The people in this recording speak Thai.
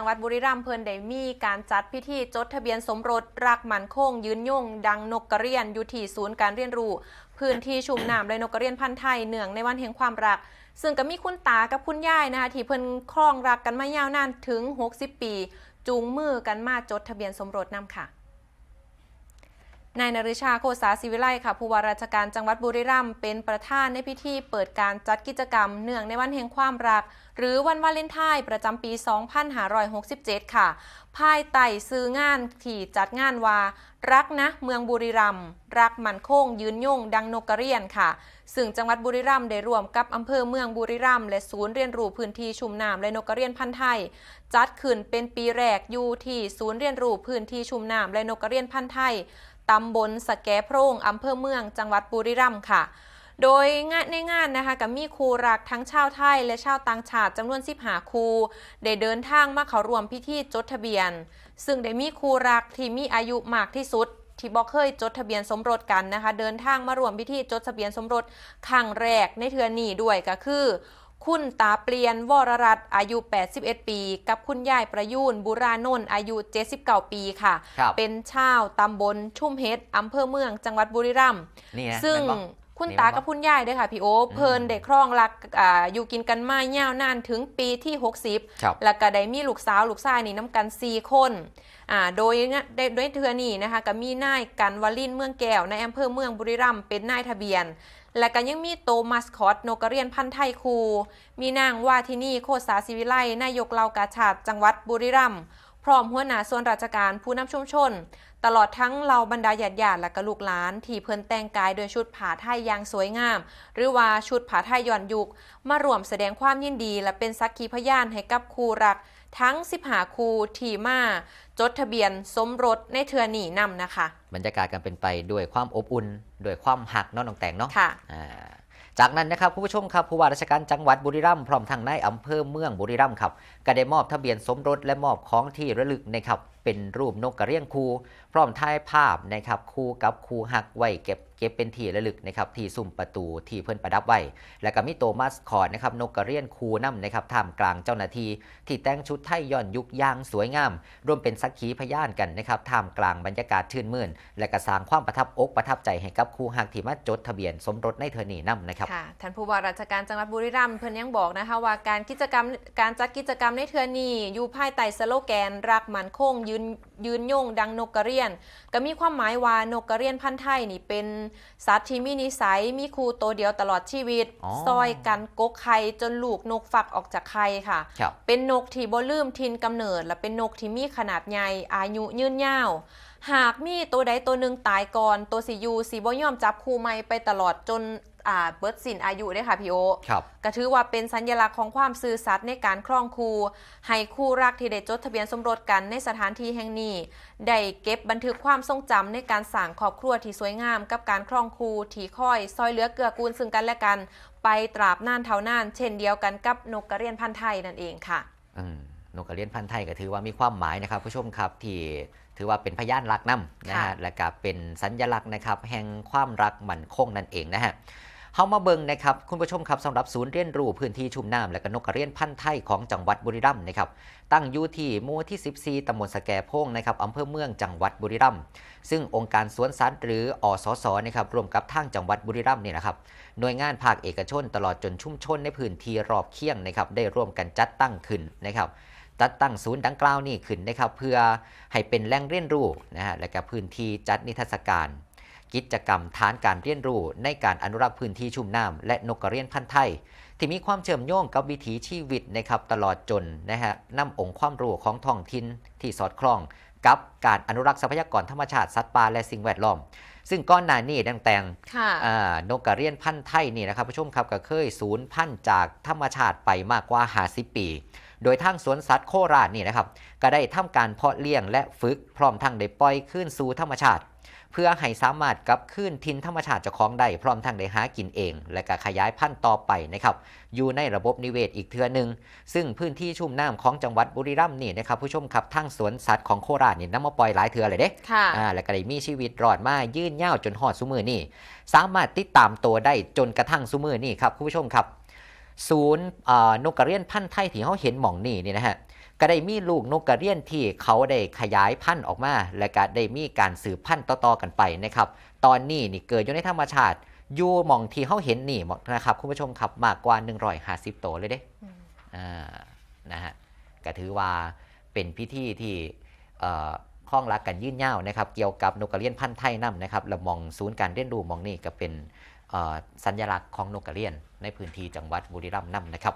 จังหวัดบุรีรัมย์เพิ่นได้มีการจัดพิธีจดทะเบียนสมรสรักหมันคง ยืนยงดังนกกระเรียนอยู่ที่ศูนย์การเรียนรู้ พื้นที่ชุมน้ำและนกกระเรียนพันธุ์ไทยเนื่องในวันแห่งความรัก ซึ่งก็มีคุณตากับคุณยายนะคะที่เพิ่นคล้องรักกันมายาวนานถึง 60 ปี จูงมือกันมาจดทะเบียนสมรสนำค่ะ นายนฤชาโคสาศิวิไลค่ะผู้ว่าราชการจังหวัดบุรีรัมย์เป็นประธานในพิธีเปิดการจัดกิจกรรมเนื่องในวันแห่งความรัก หรือวันวาเลนไทน์ประจำปี 2567 ค่ะ ภายใต้ซื้องานที่จัดงานว่า รักนะเมืองบุรีรัมย์รักมันคงยืนยงดังนกกระเรียนค่ะ ซึ่งจังหวัดบุรีรัมย์ได้ร่วมกับอำเภอเมืองบุรีรัมย์และศูนย์เรียนรู้พื้นที่ชุ่มน้ำและนกกระเรียนพันธุ์ไทย จัดขึ้นเป็นปีแรกอยู่ที่ศูนย์เรียนรู้พื้นที่ชุ่มน้ำและนกกระเรียนพันธุ์ไทย ตำบลสแกโพรงอำเภอเมือง จังหวัดบุรีรัมย์ค่ะ โดยงานในงานนะคะกับมีครูรักทั้งชาวไทยและชาวต่างชาติจำนวน15ครูได้เดินทางมาเข้ารวมพิธีจดทะเบียน ซึ่งได้มีครูรักที่มีอายุมากที่สุดที่บอกเคยจดทะเบียนสมรสกันนะคะ เดินทางมารวมพิธีจดทะเบียนสมรสครั้งแรกในเทือนี้ด้วยก็คือ คุณตาเปลี่ยนวรรัตน์อายุ 81 ปี กับคุณยายประยูนบุรานนท์อายุ 79 ปีค่ะครับเป็นชาวตำบลชุ่มเฮ็ดอำเภอเมืองจังหวัดบุรีรัมย์นี่นะซึ่งแม่นบ่ คุณนี่ตาแม่นบ่กับคุณยายด้วยค่ะพี่โอ๊คเพิ่นได้ครองรักอ่าอยู่กินกันมายาวนานถึงปีที่ 60ครับแล้วก็ได้มีลูกสาวลูกชายนี่น้ำกัน 4 คนอ่าโดยงะได้โดยเทือนี่นะคะก็มีนายกันวลินเมืองแก้วในอำเภอเมืองบุรีรัมย์เป็นนายทะเบียน และก็ยังมีโตมัสคอตนกกระเรียนพันธุ์ไทยคู มีนางว่าที่นี่โคสาศิวิไลนายกเหล่ากาชาติจังหวัดบุรีรัมย์พ ร้อมหัวหน้าส่วนราชการผู้นำชุมชน ตลอดทั้งเหล่าบรรดาญาติญาติและก็ลูกหลาน ที่เพิ่นแต่งกายโดยชุดผ้าไทยอย่างสวยงาม หรือว่าชุดผ้าไทยย้อนยุคมารวมแสดงความยินดี และเป็นสักขีพยานให้กับคู่รัก ทั้ง15คู่ที่มาจดทะเบียนสมรสในเทือหนีนำนะคะ บรรยากาศกันเป็นไปด้วยความอบอุ่นด้วยความหักเน้องน้องแต่งเนาะค่ะ อ่า จากนั้นนะครับคุณผู้ชมครับผู้ว่าราชการจังหวัดบุรีรัมย์พร้อมทางนายอำเภอเมืองบุรีรัมย์ครับก็ได้มอบทะเบียนสมรสและมอบของที่ระลึกนะครับเป็นรูปนกกระเรียงคูพร้อมถ่ายภาพนะครับคู่กับคูหักไว้เก็บเก็บเป็นที่ระลึกนะครับที่ซุ้มประตูที่เพิ่นประดับไว้ แล้วก็มีโตมัสคอร์นะครับนกกระเรียนคูน้ำนะครับท่ามกลางเจ้าหน้าที่ที่แต่งชุดไทยย้อนยุคย่างสวยงาม ร่วมเป็นสักขีพยานกันนะครับท่ามกลางบรรยากาศชื่นมื่น และก็สร้างความประทับอกประทับใจให้กับคู่หักที่มาจดทะเบียนสมรสในเทอนีน้ำนะครับค่ะท่านผู้ว่าราชการจังหวัดบุรีรัมย์เพิ่นยังบอกนะคะว่าการกิจกรรมการจัดกิจกรรมในเทือนี้อยู่ภายใต้สโลแกนรักมันคงยืนยืนยงดังนกกระเรียน ก็มีความหมายว่านกกระเรียนพันธุ์ไทยนี่เป็นสัตว์ที่มีนิสัยมีครูตัวเดียวตลอดชีวิตอ๋อซอยกันกกไข่จนลูกนกฝักออกจากไข่ค่ะครับเป็นนกที่บ่ลืมทินกำเนิด และเป็นนกที่มีขนาดใหญ่อายุยืนยาวหากมีตัวใดตัวหนึ่งตายก่อน ตัวสิอยูสีบ่ยอมจับคู่ใหม่ไปตลอดจนอ่า เบิดสินอายุได้ค่ะพี่โอครับก็ถือว่าเป็นสัญลักษณ์ของความซื่อสัตย์ในการครองคู่ให้คู่รักที่ได้จดทะเบียนสมรสกันในสถานที่แห่งนี้ได้เก็บบันทึกความทรงจำในการสร้างครอบครัวที่สวยงาม กับการครองคู่ที่คอยซอยเหลือเกื้อกูลซึ่งกันและกัน ไปตราบนานเท่านาน เช่นเดียวกันกับนกกระเรียนพันธุ์ไทยนั่นเองค่ะอืมนกกระเรียนพันธุ์ไทยก็ถือว่ามีความหมายนะครับผู้ชมครับที่ถือว่าเป็นพยานรักน้ำนะค่ะฮะและก็เป็นสัญลักษณ์นะครับแห่งความรักมั่นคงนั่นเองนะฮะ เฮามาเบิงนะครับคุณผู้ชมครับสำหรับศูนย์เรียนรู้พื้นที่ชุ่มน้ำและก็นกกระเรียนพันธุ์ไทยของจังหวัดบุรีรัมย์นะครับตั้งอยู่ที่หมู่ที่ 14ตำบลสแกโพงนะครับอำเภอเมืองจังหวัดบุรีรัมย์ซึ่งองค์การสวนสัตว์หรืออสสนะครับรวมกับทางจังหวัดบุรีรัมย์นี่นะครับหน่วยงานภาคเอกชนตลอดจนชุมชนในพื้นที่รอบเคียงนะครับได้ร่วมกันจัดตั้งขึ้นนะครับจัดตั้งศูนย์ดังกล่าวนี้ขึ้นนะครับเพื่อให้เป็นแหล่งเรียนรู้นะฮะและก็พื้นที่จัดนิทรรศการ กิจกรรมฐานการเรียนรู้ในการอนุรักษ์พื้นที่ชุ่มน้ำและนกกระเรียนพันธุ์ไทย ที่มีความเชื่อมโยงกับวิถีชีวิตนะครับตลอดจนนะฮะนำองค์ความรู้ของท้องถิ่นที่สอดคล้องกับการอนุรักษ์ทรัพยากรธรรมชาติสัตว์ป่าและสิ่งแวดล้อม ซึ่งก้อนหน้านี้ดังแต่งค่ะอ่านกกระเรียนพันธุ์ไทยนี่นะครับผู้ชมครับก็เคยสูญพันธุ์จากธรรมชาติไปมากกว่า 50 ปี โดยทางสวนสัตว์โคราชนี่นะครับก็ได้ทำการเพาะเลี้ยงและฝึกพร้อมทั้งได้ปล่อยคืนสู่ธรรมชาติ เพื่อให้สามารถกลับคืนทินธรรมชาติเจ้าของได้พร้อมทั้งได้หากินเอง และก็ขยายพันธุ์ต่อไปนะครับอยู่ในระบบนิเวศอีกเทือหนึ่งซึ่งพื้นที่ชุ่มน้ำของจังหวัดบุรีรัมย์นี่นะครับผู้ชมครับทางสวนสัตว์ของโคราชนี่นำมาปล่อยหลายเทือเลยเด้ค่ะอ่าแล้วก็ได้มีชีวิตรอดมายืนยาวจนหอดสุมือนี่สามารถติดตามตัวได้จนกระทั่งสุมือนี่ครับคุณผู้ชมครับ ศูนย์อ่านกกระเรียนพันธุ์ไทยที่เขาเห็นหม่องนี่นี่นะฮะก็ได้มีลูกนกกระเรียนที่เขาได้ขยายพันธุ์ออกมา และก็ได้มีการสืบพันธุ์ต่อๆกันไปนะครับ ตอนนี้นี่เกิดอยู่ในธรรมชาติอยู่หมองที่เขาเห็นนี่นะครับคุณผู้ชมครับมากกว่า 150 ตัวเลยเด้อืมอ่านะฮะก็ถือว่าเป็นพิธีที่เอ่อคล้องรักกันยืนยาวนะครับ เกี่ยวกับนกกระเรียนพันธุ์ไทยนํนะครับและมองศูนย์การเรียนรู้มองนี่ก็เป็นเอ่อ สัญลักษณ์ของนกกระเรียนในพื้นที่จังหวัดบุรีรัมย์นั่นนะครับ